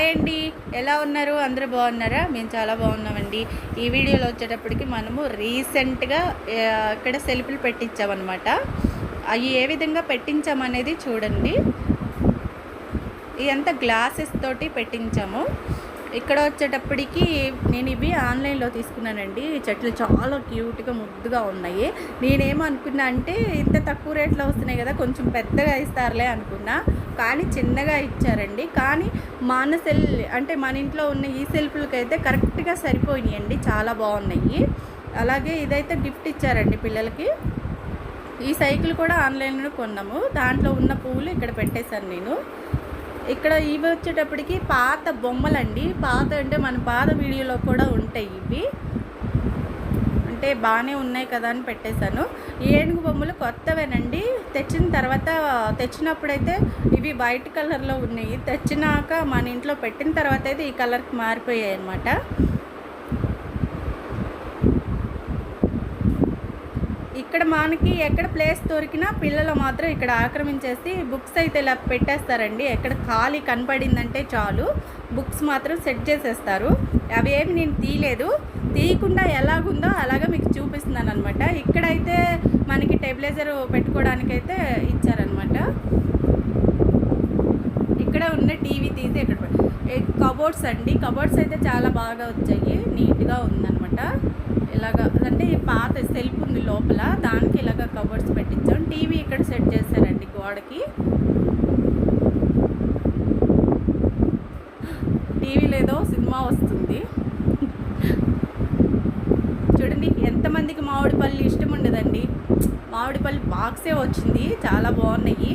Hi అండి. ఎలా ఉన్నారు? అందరూ బాగున్నారా? మేము చాలా బాగున్నామండి. ఈ వీడియోలో వచ్చేటప్పటికి మనము రీసెంట్గా ఇక్కడ సెల్ఫీలు పెట్టించామన్నమాట. అవి ఏ విధంగా పెట్టించామనేది చూడండి. ఇదంతా గ్లాసెస్ తోటి పెట్టించాము. ఇక్కడ వచ్చేటప్పటికి నేను ఇవి ఆన్లైన్లో తీసుకున్నానండి. చెట్లు చాలా క్యూట్గా ముద్దుగా ఉన్నాయి. నేనేమో అనుకున్నా అంటే ఇంత తక్కువ రేట్లో వస్తున్నాయి కదా కొంచెం పెద్దగా ఇస్తారులే అనుకున్నా. కానీ చిన్నగా ఇచ్చారండి. కానీ మన సెల్ అంటే మన ఇంట్లో ఉన్న ఈ సెల్ఫ్లకి అయితే కరెక్ట్గా సరిపోయినాయండి. చాలా బాగున్నాయి. అలాగే ఇదైతే గిఫ్ట్ ఇచ్చారండి పిల్లలకి. ఈ సైకిల్ కూడా ఆన్లైన్లో కొన్నాము. దాంట్లో ఉన్న పువ్వులు ఇక్కడ పెట్టేశాను నేను. ఇక్కడ ఇవి వచ్చేటప్పటికి పాత బొమ్మలండి. పాత అంటే మన పాత వీడియోలో కూడా ఉంటాయి ఇవి. అంటే బాగానే ఉన్నాయి కదా అని పెట్టేశాను. ఈ ఏనుగు బొమ్మలు కొత్తవేనండి. తెచ్చిన తర్వాత తెచ్చినప్పుడైతే ఇవి వైట్ కలర్లో ఉన్నాయి. తెచ్చినాక మన ఇంట్లో పెట్టిన తర్వాత అయితే ఈ కలర్కి మారిపోయాయి అన్నమాట ఇక్కడ మనకి ఎక్కడ ప్లేస్ దొరికినా పిల్లలు మాత్రం ఇక్కడ ఆక్రమించేసి బుక్స్ అయితే ఇలా పెట్టేస్తారండి. ఎక్కడ ఖాళీ కనపడిందంటే చాలు. బుక్స్ మాత్రం సెట్ చేసేస్తారు. అవి ఏమి నేను తీయలేదు. తీయకుండా ఎలాగుందో అలాగే మీకు చూపిస్తున్నాను అనమాట ఇక్కడైతే మనకి టెబిలైజర్ పెట్టుకోవడానికైతే ఇచ్చారనమాట ఇక్కడ ఉన్న టీవీ తీసి ఇక్కడ కబోర్డ్స్ అండి. కబోర్డ్స్ అయితే చాలా బాగా వచ్చాయి. నీట్గా ఉందన్నమాట. ఇలాగా అంటే పాత సెల్ఫ్ ఉంది లోపల దానికి ఇలాగ కవర్స్ పెట్టించాం. టీవీ ఇక్కడ సెట్ చేశారండి గోడకి. టీవీ లేదో సినిమా వస్తుంది. చూడండి ఎంతమందికి మామిడి పళ్ళు ఇష్టం ఉండదండి. మామిడి పళ్ళు బాక్సే వచ్చింది చాలా బాగున్నాయి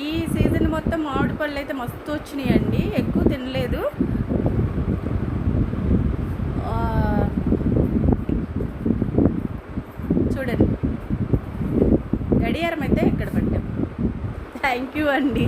ఈ సీజన్ మొత్తం మామిడి పళ్ళు అయితే మస్తు వచ్చినాయండి. ఎక్కువ తినలేదు. చూడండి. గడియారం అయితే ఇక్కడ పెట్టాం. థ్యాంక్ యూ అండి.